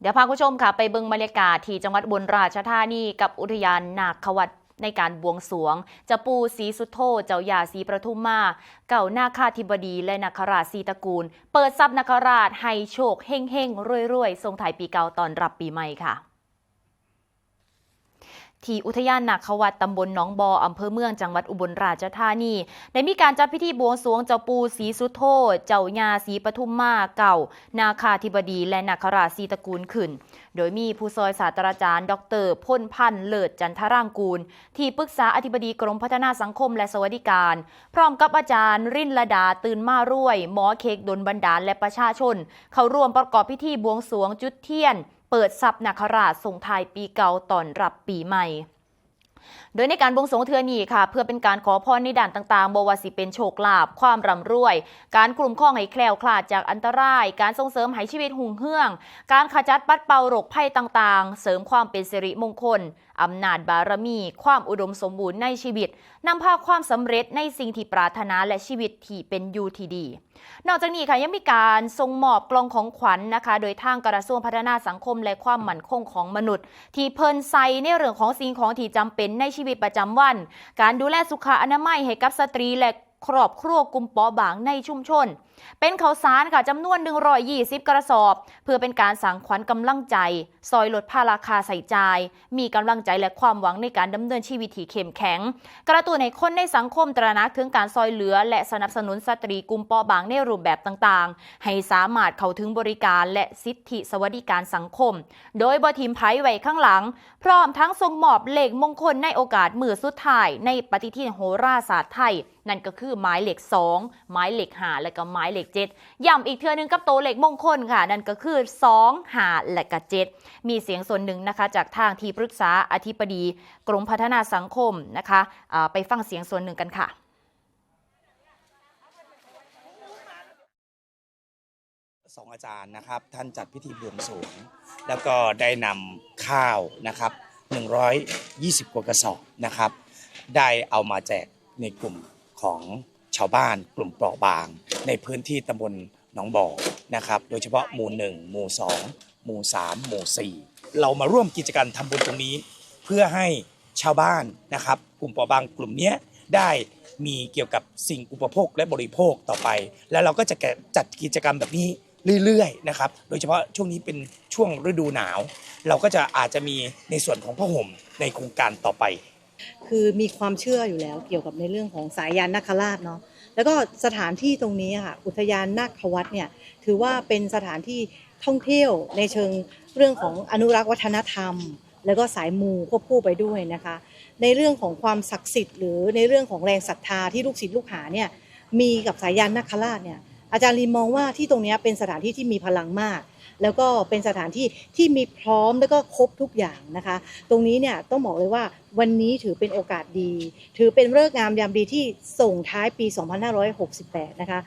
เดี๋ยวพาคุณผู้ชมค่ะ ไปเบิงบรรยากาศที่จังหวัดบุรีราชธานีกับอุทยานนาควัดในการบวงสรวงจะปูสีสุโธเจ้าหยาสีประทุมมา เก่านาคาธิบดีและนาคราชสีตระกูล เปิดทรัพย์นาคราชให้โชคเฮ่งเฮ่งรวยรวยๆทรงถ่ายปีเก่าตอนรับปีใหม่ค่ะ ที่อุทยานนาควัดตำบลหนองบออำเภอเมืองจังหวัดอุบลราชธานี ได้มีการจัดพิธีบวงสรวงเจ้าปูศรีสุโธเจ้าญาศรีปทุมมาเก่า นาคาธิบดีและนาคราชีตระกูลขึ้น โดยมีผู้ซอยศาสตราจารย์ ดรพ่นพันธ์เลิศจันทร่างกูล ที่ปรึกษาอธิบดีกรมพัฒนาสังคมและสวัสดิการ พร้อมกับอาจารย์รินละดาตื่นมารวย หมอเค้กดนบันดาลและประชาชน เข้าร่วมประกอบพิธีบวงสรวงจุดเทียน เปิดทรัพย์นาคราชส่งท้ายปีเก่าตอนรับปีใหม่ โดยในการบวงสรวงเทือนี้ค่ะ เพื่อเป็นการขอพรในด่านต่างๆบวาสิเป็นโชคลาภความร่ำรวย การกลุ่มข้องให้แคล้วคลาดจากอันตราย การส่งเสริมให้ชีวิตหุ่งเฮือง การขจัดปัดเป่าโรคภัยต่างๆ เสริมความเป็นสิริมงคลอำนาจบารมี ความอุดมสมบูรณ์ในชีวิตนำพาความสำเร็จในสิ่งที่ปรารถนาและชีวิตที่เป็นอยู่ที่ดี นอกจากนี้ค่ะยังมีการส่งมอบกล่องของขวัญนะคะ โดยทางกระทรวงพัฒนาสังคมและความมั่นคงของมนุษย์ ที่เพิ่นใส่ในเรื่องของสิ่งของที่จำเป็นในชีวิตประจำวัน การดูแลสุขอนามัยให้กับสตรีและ ครอบครัวกลุ่มปราะบางในชุมชน เป็นข้าวสารค่ะจำนวน 120 กระสอบ เพื่อเป็นการสั่งขวัญกำลังใจ ซอยลดภาราคาใส่ใจมีกำลังใจและความหวังในการดำเนินชีวิตที่เข้มแข็ง กระตุ้นให้คนในสังคมตระหนักถึงการซอยเหลือ และสนับสนุนสตรีกลุ่มปราะบางในรูปแบบต่างๆ ให้สามารถเข้าถึงบริการและสิทธิสวัสดิการสังคม โดยบทีมไพ่ไว้ข้างหลัง พร้อมทั้งทรงมอบเหลขมงคลในโอกาสมือสุดท้ายในปฏิทินโหราศาสตร์ไทย นั่นก็คือหมายเลข2หมายเลข5และก็หมายเลข7ย้ำอีกเทื่อหนึงกับโตเลขมงคลค่ะ นั่นก็คือ2 5และก็7มีเสียงส่วนหนึ่งนะคะ จากทางที่ปรึกษาอธิบดีกรมพัฒนาสังคมนะคะไปฟังเสียงส่วนหนึ่งกันค่ะสองอาจารย์นะครับ ท่านจัดพิธีบวงสรวงแล้วก็ได้นำข้าวนะครับ 120 กว่ากระสอบนะครับ ได้เอามาแจกในกลุ่ม ของชาวบ้านกลุ่มเปราะบาง ในพื้นที่ตำบลหนองบ่อนะครับ โดยเฉพาะหมู่ 1 หมู่ 2 หมู่ 3 หมู่ 4 เรามาร่วมกิจกรรมทำบุญตรงนี้ เพื่อให้ชาวบ้านนะครับ กลุ่มเปราะบางกลุ่มนี้ได้มีเกี่ยวกับสิ่งอุปโภคและบริโภคต่อไป แล้วเราก็จะจัดกิจกรรมแบบนี้เรื่อยๆนะครับ โดยเฉพาะช่วงนี้เป็นช่วงฤดูหนาว เราก็จะอาจจะมีในส่วนของผ้าห่มในโครงการต่อไป คือมีความเชื่ออยู่แล้วเกี่ยวกับในเรื่องของสายยานนาคราชเนาะแล้วก็สถานที่ตรงนี้ค่ะอุทยานนาควัดเนี่ยถือว่าเป็นสถานที่ท่องเที่ยวในเชิงเรื่องของอนุรักษ์วัฒนธรรม แล้วก็สายมูควบคู่ไปด้วยนะคะ ในเรื่องของความศักดิ์สิทธิ์หรือในเรื่องของแรงศรัทธาที่ลูกศิษย์ลูกหาเนี่ยมีกับสายยานนาคราชเนี่ย อาจารย์ลีมองว่าที่ตรงนี้เป็นสถานที่ที่มีพลังมาก แล้วก็เป็นสถานที่ที่มีพร้อมแล้วก็ครบทุกอย่างนะคะ ตรงนี้เนี่ยต้องบอกเลยว่าวันนี้ถือเป็นโอกาสดี ถือเป็นเลิศงามยามดีที่ส่งท้ายปี 2568 นะคะ